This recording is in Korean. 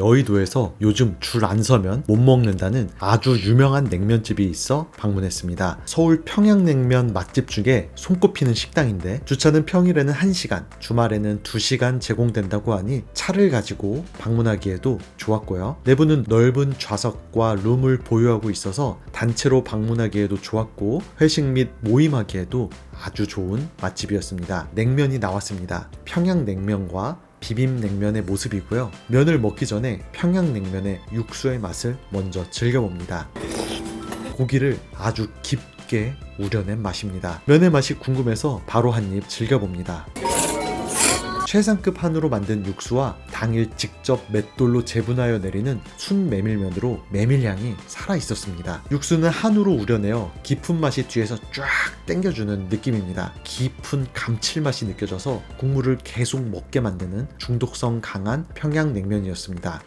여의도에서 요즘 줄 안 서면 못 먹는다는 아주 유명한 냉면집이 있어 방문했습니다. 서울 평양냉면 맛집 중에 손꼽히는 식당인데 주차는 평일에는 1시간, 주말에는 2시간 제공된다고 하니 차를 가지고 방문하기에도 좋았고요. 내부는 넓은 좌석과 룸을 보유하고 있어서 단체로 방문하기에도 좋았고 회식 및 모임하기에도 아주 좋은 맛집이었습니다. 냉면이 나왔습니다. 평양냉면과 비빔냉면의 모습이고요. 면을 먹기 전에 평양냉면의 육수의 맛을 먼저 즐겨봅니다. 고기를 아주 깊게 우려낸 맛입니다. 면의 맛이 궁금해서 바로 한 입 즐겨봅니다. 최상급 한우로 만든 육수와 당일 직접 맷돌로 재분하여 내리는 순 메밀면으로 메밀향이 살아 있었습니다. 육수는 한우로 우려내어 깊은 맛이 뒤에서 쫙 땡겨주는 느낌입니다. 깊은 감칠맛이 느껴져서 국물을 계속 먹게 만드는 중독성 강한 평양냉면이었습니다.